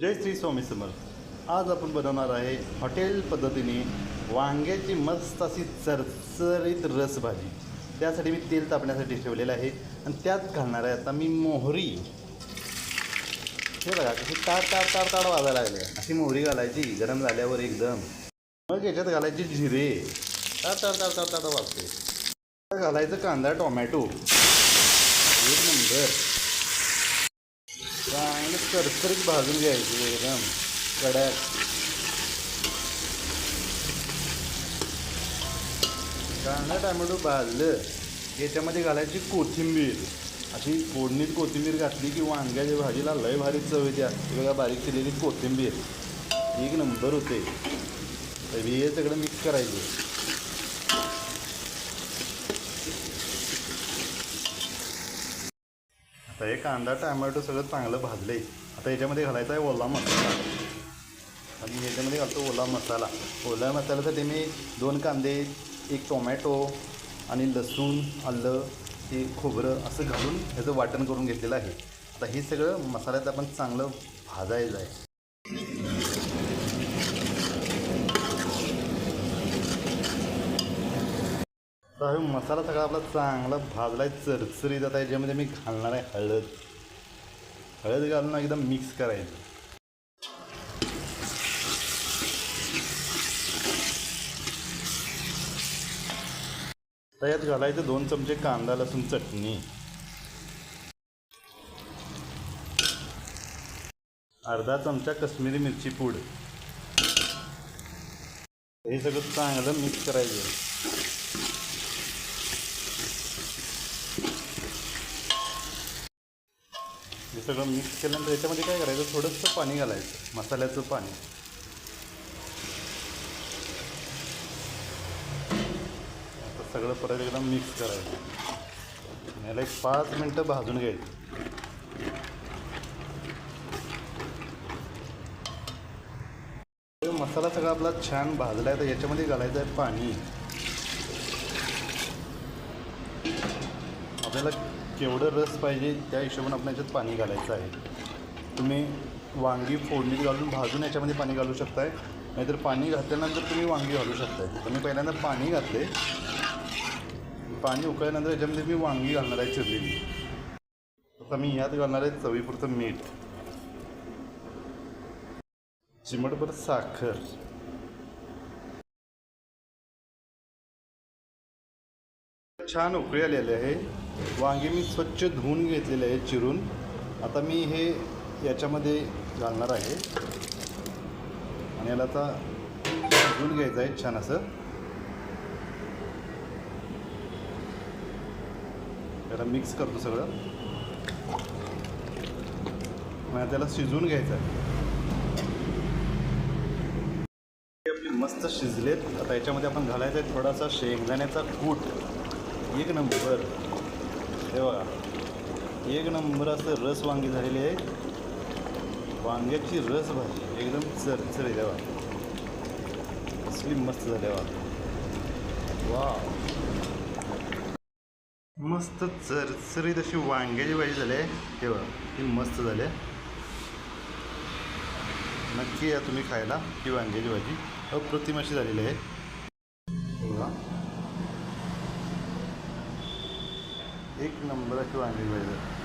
जय श्री स्वामी समर्थ. आज आपण बनवणार आहे हॉटेल पद्धतीने वांग्याची मस्त अशी चरचरीत रसभाजी. त्यासाठी मी तेल तापण्यासाठी ठेवलेलं आहे आणि त्यात घालणार आहे आता मी मोहरी. हे बघा कशी ताड ताड ताड ताड वाजायला लागले. अशी मोहरी घालायची गरम झाल्यावर एकदम. मग याच्यात घालायची जिरे. ताड ताड ताड ताड ताड वाजते. घालायचं कांदा टोमॅटो. एक नंबर. चांगलं सरसरीत भाजून घ्यायची एकदम. कड्यात कांदा टोमॅटो भाजलं याच्यामध्ये घालायची कोथिंबीर. अशी फोडणीत कोथिंबीर घातली की वांग्याच्या भाजीला लय भारी चव येते. ही बघा बारीक केलेली कोथिंबीर. एक नंबर होते. तर हे सगळं मिक्स करायचं. आता हे कांदा टॅमॅटो सगळं चांगलं भाजलं आहे आता याच्यामध्ये घालायचा आहे ओला मसाला. आणि याच्यामध्ये घालतो ओला मसाला. ओला मसाल्यासाठी मी दोन कांदे एक टोमॅटो आणि लसूण आलं हे खोबरं असं घालून ह्याचं वाटण करून घेतलेलं आहे. आता हे सगळं मसाल्यात आपण चांगलं भाजायचं आहे. तर हे मसाला सगळा आपला चांगला भाजला आहे चरचरीत आहे ज्यामध्ये मी घालणार आहे हळद. हळद घालून एकदम मिक्स करायचं. तर यात घालायचं दोन चमचे कांदा लसूण चटणी. अर्धा चमचा कश्मीरी मिरची पूड. हे सगळं चांगलं मिक्स करायचं. सगळं मिक्स केल्यानंतर याच्यामध्ये काय करायचं? थोडंसं पाणी घालायचं मसाल्याचं पाणी. आता सगळं परत एकदम मिक्स करायचं. याला एक पाच मिनटं भाजून घ्यायचं. मसाला सगळा आपला छान भाजला आहे तर याच्यामध्ये घालायचं आहे पाणी. आपल्याला केवढं रस पाहिजे त्या हिशोबाने आपण याच्यात पाणी घालायचं आहे. तुम्ही वांगी फोडणीत घालून भाजून याच्यामध्ये पाणी घालू शकताय. नाहीतर पाणी घातल्यानंतर तुम्ही वांगी घालू शकताय. तर मी पहिल्यांदा पाणी घातले पाणी उकळल्यानंतर याच्यामध्ये मी वांगी घालणार आहे चिरलेली आता मी यात घालणार आहे चवीपुरतं मीठ. चिमटभर साखर. छान उकळी आलेले आहे. वांगे मी स्वच्छ धुवून घेतलेले आहे चिरून. आता मी हे याच्यामध्ये घालणार आहे. आणि याला आता धुवून घ्यायचं आहे छान असं. त्याला मिक्स करतो सगळं. आणि त्याला शिजवून घ्यायचं आहे. आपली मस्त शिजलेत. आता याच्यामध्ये आपण घालायचं आहे थोडासा शेंगदाण्याचा कूट. एक नंबर. हे बघा. एक नंबर असं रस वांगी झालेली आहे. वांग्याची रस भाजी. एकदम चरचरी देवा. कसली मस्त झाली वा वा मस्त चरचरीत अशी वांग्याची भाजी झाली आहे. हे बघा ती मस्त झाली आहे. नक्की या तुम्ही खायला ही वांग्याची भाजी. अप्रतिम अशी झालेली आहे. एक नंबर अशी वांग्याची भाजी झाली